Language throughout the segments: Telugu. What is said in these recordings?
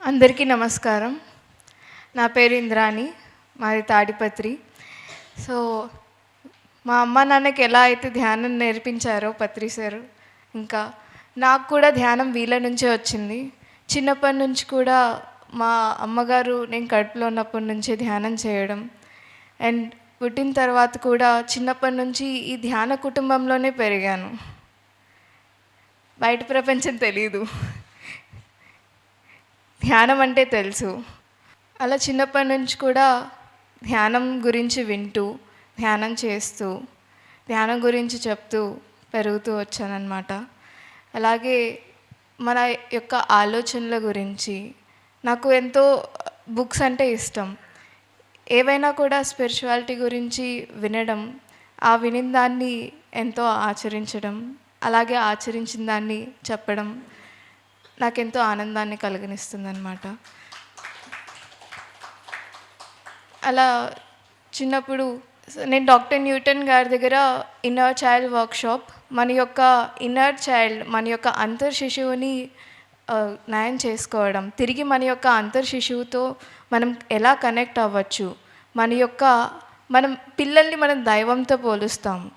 అందరికీ నమస్కారం. నా పేరు ఇంద్రాణి మాది తాడిపత్రి. సో మా అమ్మ నాన్నకి ఎలా అయితే ధ్యానం నేర్పించారో పత్రి సార్ ఇంకా నాకు కూడా ధ్యానం వీళ్ళ నుంచే వచ్చింది. చిన్నప్పటి నుంచి కూడా మా అమ్మగారు నేను కడుపులో ఉన్నప్పటి నుంచే ధ్యానం చేయడం. అండ్ పుట్టిన తర్వాత కూడా చిన్నప్పటి నుంచి ఈ ధ్యాన కుటుంబంలోనే పెరిగాను. బయట ప్రపంచం తెలీదు. ధ్యానం అంటే తెలుసు. అలా చిన్నప్పటి నుంచి కూడా ధ్యానం గురించి వింటూ ధ్యానం చేస్తూ ధ్యానం గురించి చెప్తూ పెరుగుతూ వచ్చానన్నమాట. అలాగే మన యొక్క ఆలోచనల గురించి నాకు ఎంతో బుక్స్ అంటే ఇష్టం. ఏవైనా కూడా స్పిరిచువాలిటీ గురించి వినడం ఆ వినిన దాన్ని ఎంతో ఆచరించడం అలాగే ఆచరించిన దాన్ని చెప్పడం నాకెంతో ఆనందాన్ని కలిగనిస్తుందన్నమాట. అలా చిన్నప్పుడు నేను డాక్టర్ న్యూటన్ గారి దగ్గర ఇన్నర్ చైల్డ్ వర్క్షాప్ మన యొక్క ఇన్నర్ చైల్డ్ మన యొక్క అంతర్ శిశువుని న్యాయం నయం చేసుకోవడం తిరిగి మన యొక్క అంతర్ శిశువుతో మనం ఎలా కనెక్ట్ అవ్వచ్చు మన యొక్క మనం పిల్లల్ని మనం దైవంతో పోలుస్తాము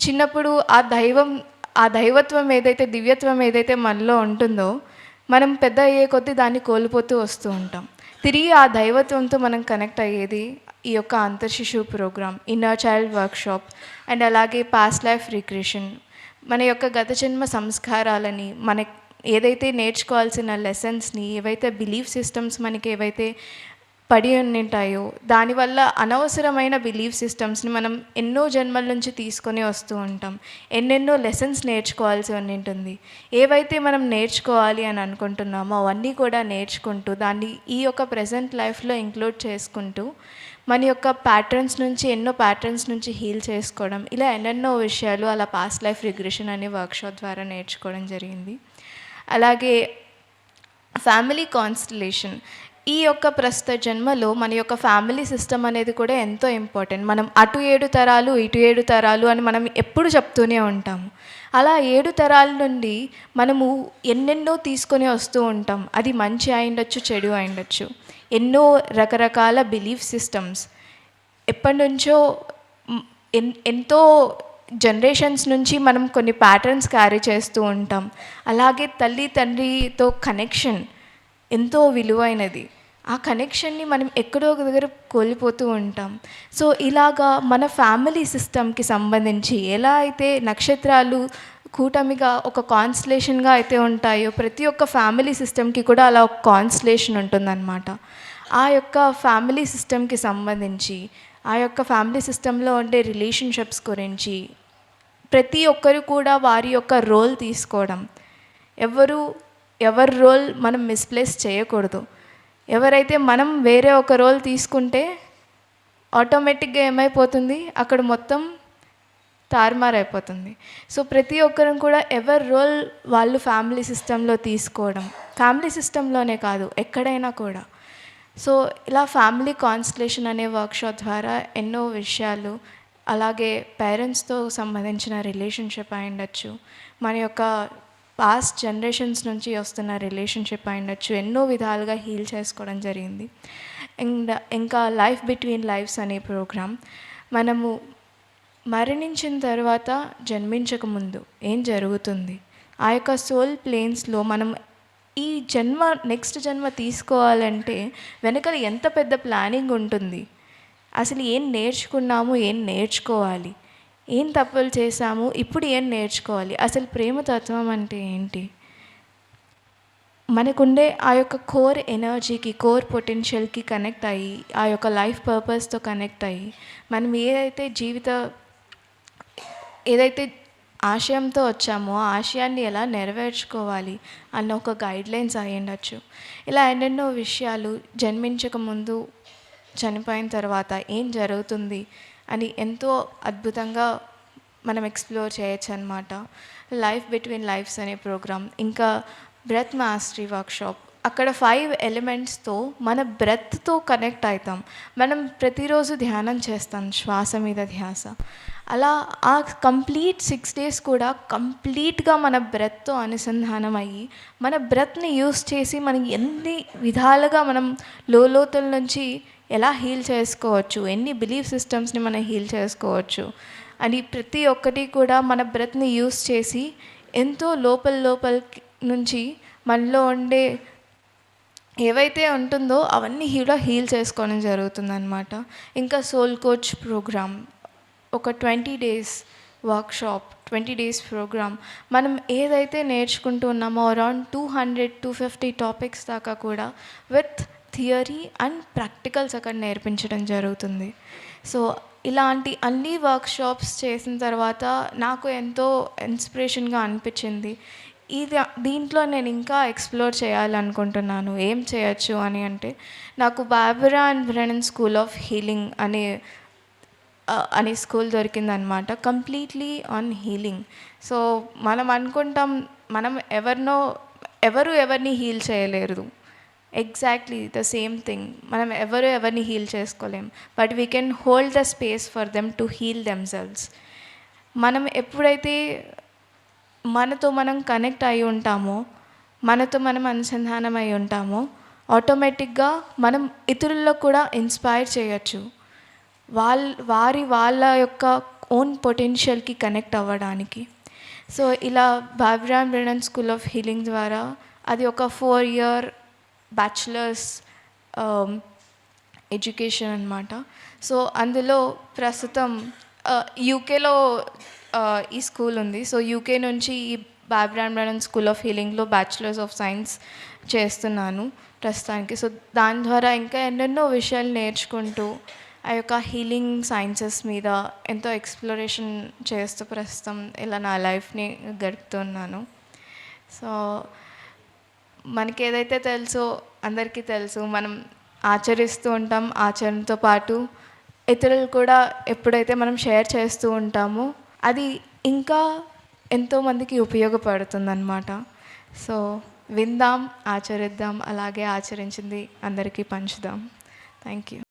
చిన్నప్పుడు ఆ దైవం ఆ దైవత్వం ఏదైతే దివ్యత్వం ఏదైతే మనలో ఉంటుందో మనం పెద్ద అయ్యే కొద్దీ దాన్ని కోల్పోతూ వస్తూ ఉంటాం. తిరిగి ఆ దైవత్వంతో మనం కనెక్ట్ అయ్యేది ఈ యొక్క అంతర్శిశువు programme inner child workshop and అలాగే పాస్ట్ లైఫ్ రిక్రియేషన్ మన యొక్క గత జన్మ సంస్కారాలని మన ఏదైతే నేర్చుకోవాల్సిన లెసన్స్ని ఏవైతే బిలీఫ్ సిస్టమ్స్ మనకి ఏవైతే పడి ఉంటాయో దానివల్ల అనవసరమైన బిలీఫ్ సిస్టమ్స్ని మనం ఎన్నో జన్మల నుంచి తీసుకొని వస్తూ ఉంటాం. ఎన్నెన్నో లెసన్స్ నేర్చుకోవాల్సి అని ఉంటుంది ఏవైతే మనం నేర్చుకోవాలి అని అనుకుంటున్నామో అవన్నీ కూడా నేర్చుకుంటూ దాన్ని ఈ యొక్క ప్రజెంట్ లైఫ్లో ఇంక్లూడ్ చేసుకుంటూ మన యొక్క ప్యాటర్న్స్ నుంచి ఎన్నో ప్యాటర్న్స్ నుంచి హీల్ చేసుకోవడం ఇలా ఎన్నెన్నో విషయాలు అలా పాస్ట్ లైఫ్ రిగ్రెషన్ అనే వర్క్షాప్ ద్వారా నేర్చుకోవడం జరిగింది. అలాగే ఫ్యామిలీ కాన్స్టలేషన్ ఈ యొక్క ప్రస్తుత జన్మలో మన యొక్క ఫ్యామిలీ సిస్టమ్ అనేది కూడా ఎంతో ఇంపార్టెంట్ మనం అటు ఏడు తరాలు ఇటు ఏడు తరాలు అని మనం ఎప్పుడు చెప్తూనే ఉంటాము. అలా ఏడు తరాల నుండి మనము ఎన్నెన్నో తీసుకొని వస్తూ ఉంటాం. అది మంచి అయిండొచ్చు చెడు అయిండొచ్చు. ఎన్నో రకరకాల బిలీఫ్ సిస్టమ్స్ ఎప్పటి నుంచో ఎన్ ఎంతో జనరేషన్స్ నుంచి మనం కొన్ని ప్యాటర్న్స్ క్యారీ చేస్తూ ఉంటాం. అలాగే తల్లి తండ్రితో కనెక్షన్ ఎంతో విలువైనది. ఆ కనెక్షన్ని మనం ఎక్కడో ఒక దగ్గర కోల్పోతూ ఉంటాం. సో ఇలాగా మన ఫ్యామిలీ సిస్టమ్కి సంబంధించి ఎలా అయితే నక్షత్రాలు కూటమిగా ఒక కాన్స్లేషన్గా అయితే ఉంటాయో ప్రతి ఒక్క ఫ్యామిలీ సిస్టమ్కి కూడా అలా ఒక కాన్స్లేషన్ ఉంటుందన్నమాట. ఆ యొక్క ఫ్యామిలీ సిస్టమ్కి సంబంధించి ఆ యొక్క ఫ్యామిలీ సిస్టంలో ఉండే రిలేషన్షిప్స్ గురించి ప్రతి ఒక్కరు కూడా వారి యొక్క రోల్ తీసుకోవడం. ఎవరు ఎవరి రోల్ మనం మిస్ప్లేస్ చేయకూడదు. ఎవరైతే మనం వేరే ఒక రోల్ తీసుకుంటే ఆటోమేటిక్గా ఏమైపోతుంది? అక్కడ మొత్తం తారుమారైపోతుంది సో ప్రతి ఒక్కరం కూడా ఎవరి రోల్ వాళ్ళు ఫ్యామిలీ సిస్టంలో తీసుకోవడం ఫ్యామిలీ సిస్టంలోనే కాదు ఎక్కడైనా కూడా. సో ఇలా ఫ్యామిలీ కాన్స్టలేషన్ అనే వర్క్షాప్ ద్వారా ఎన్నో విషయాలు అలాగే పేరెంట్స్తో సంబంధించిన రిలేషన్షిప్ అయి ఉండొచ్చు. మన యొక్క పాస్ట్ జనరేషన్స్ నుంచి వస్తున్న రిలేషన్షిప్ అయినచ్చు ఎన్నో విధాలుగా హీల్ చేసుకోవడం జరిగింది. అండ్ ఇంకా లైఫ్ బిట్వీన్ లైఫ్స్ అనే ప్రోగ్రామ్ మనము మరణించిన తర్వాత జన్మించక ముందు ఏం జరుగుతుంది? ఆ యొక్క సోల్ ప్లేన్స్లో మనం ఈ జన్మ నెక్స్ట్ జన్మ తీసుకోవాలంటే వెనకల ఎంత పెద్ద ప్లానింగ్ ఉంటుంది? అసలు ఏం నేర్చుకున్నాము ఏం నేర్చుకోవాలి? ఏం తప్పులు చేశాము? ఇప్పుడు ఏం నేర్చుకోవాలి? అసలు ప్రేమతత్వం అంటే ఏంటి? మనకుండే ఆ యొక్క కోర్ ఎనర్జీకి కోర్ పొటెన్షియల్కి కనెక్ట్ అయ్యి ఆ యొక్క లైఫ్ పర్పస్తో కనెక్ట్ అయ్యి మనం ఏదైతే జీవిత ఏదైతే ఆశయంతో వచ్చామో ఆ ఆశయాన్ని ఎలా నెరవేర్చుకోవాలి అన్న ఒక గైడ్లైన్స్ అయ్యుండొచ్చు అయి ఉండొచ్చు. ఇలా ఎన్నెన్నో విషయాలు జన్మించక ముందు చనిపోయిన తర్వాత ఏం జరుగుతుంది అని ఎంతో అద్భుతంగా మనం ఎక్స్ప్లోర్ చేయొచ్చు అనమాట లైఫ్ బిట్వీన్ లైఫ్స్ అనే ప్రోగ్రామ్ ఇంకా బ్రెత్ మాస్టరీ వర్క్షాప్ అక్కడ ఫైవ్ ఎలిమెంట్స్తో మన బ్రెత్తో కనెక్ట్ అవుతాం మనం ప్రతిరోజు ధ్యానం చేస్తాం శ్వాస మీద ధ్యాస. అలా ఆ కంప్లీట్ సిక్స్ డేస్ కూడా కంప్లీట్గా మన బ్రెత్తో అనుసంధానం అయ్యి మన బ్రెత్ని యూస్ చేసి మనం ఎన్ని విధాలుగా మనం లోతుల నుంచి ఎలా హీల్ చేసుకోవచ్చు? ఎన్ని బిలీఫ్ సిస్టమ్స్ని మనం హీల్ చేసుకోవచ్చు? అని ప్రతి ఒక్కటి కూడా మన బ్రెత్ని యూస్ చేసి ఎంతో లోపల లోపల నుంచి మనలో ఉండే ఏవైతే ఉంటుందో అవన్నీ కూడా హీల్ చేసుకోవడం జరుగుతుందన్నమాట. ఇంకా సోల్ కోచ్ ప్రోగ్రామ్ ఒక twenty days workshop twenty days programme మనం ఏదైతే నేర్చుకుంటూ ఉన్నామో around two hundred two fifty topics దాకా కూడా విత్ థియరీ అండ్ ప్రాక్టికల్స్ అక్కడ నేర్పించడం జరుగుతుంది. సో ఇలాంటి అన్ని వర్క్షాప్స్ చేసిన తర్వాత నాకు ఎంతో ఇన్స్పిరేషన్గా అనిపించింది. ఇది దీంట్లో నేను ఇంకా ఎక్స్ప్లోర్ చేయాలనుకుంటున్నాను. ఏం చేయొచ్చు అని అంటే నాకు Barbara and Brennan school of healing అనే అనే school దొరికిందనమాట. Completely on healing. So మనం అనుకుంటాం మనం ఎవరినో ఎవరు ఎవరిని హీల్ చేయలేరు. ఎగ్జాక్ట్లీ ద సేమ్ థింగ్ మనం ఎవరు ఎవరిని హీల్ చేసుకోలేం. But we can hold the space for them to heal themselves మనం ఎప్పుడైతే మనతో మనం కనెక్ట్ అయి ఉంటామో మనతో మనం అనుసంధానం అయి ఉంటామో ఆటోమేటిక్గా మనం ఇతరుల్లో కూడా ఇన్స్పైర్ చేయొచ్చు. వాళ్ళ వారి వాళ్ళ యొక్క ఓన్ పొటెన్షియల్కి కనెక్ట్ అవ్వడానికి. సో ఇలా Barbara Brennan school of healing ద్వారా అది ఒక ఫోర్ ఇయర్ బ్యాచిలర్స్ ఎడ్యుకేషన్ అనమాట సో అందులో ప్రస్తుతం యూకేలో ఈ స్కూల్ ఉంది. సో యూకే నుంచి ఈ బాబ్రామ్ బ్రెడన్ స్కూల్ ఆఫ్ హీలింగ్లో బ్యాచిలర్స్ ఆఫ్ సైన్స్ చేస్తున్నాను ప్రస్తుతానికి. సో దాని ద్వారా ఇంకా ఎన్నెన్నో విషయాలు నేర్చుకుంటూ ఆ యొక్క హీలింగ్ సైన్సెస్ మీద ఎంతో ఎక్స్ప్లోరేషన్ చేస్తూ ప్రస్తుతం ఇలా నా లైఫ్ని గడుపుతున్నాను. సో మనకి ఏదైతే తెలుసో అందరికీ తెలుసు మనం ఆచరిస్తూ ఉంటాం ఆచరణతో పాటు ఇతరులు కూడా ఎప్పుడైతే మనం షేర్ చేస్తూ ఉంటామో అది ఇంకా ఎంతోమందికి ఉపయోగపడుతుందన్నమాట. సో విందాం ఆచరిద్దాం అలాగే ఆచరించింది అందరికీ పంచుదాం. Thank you.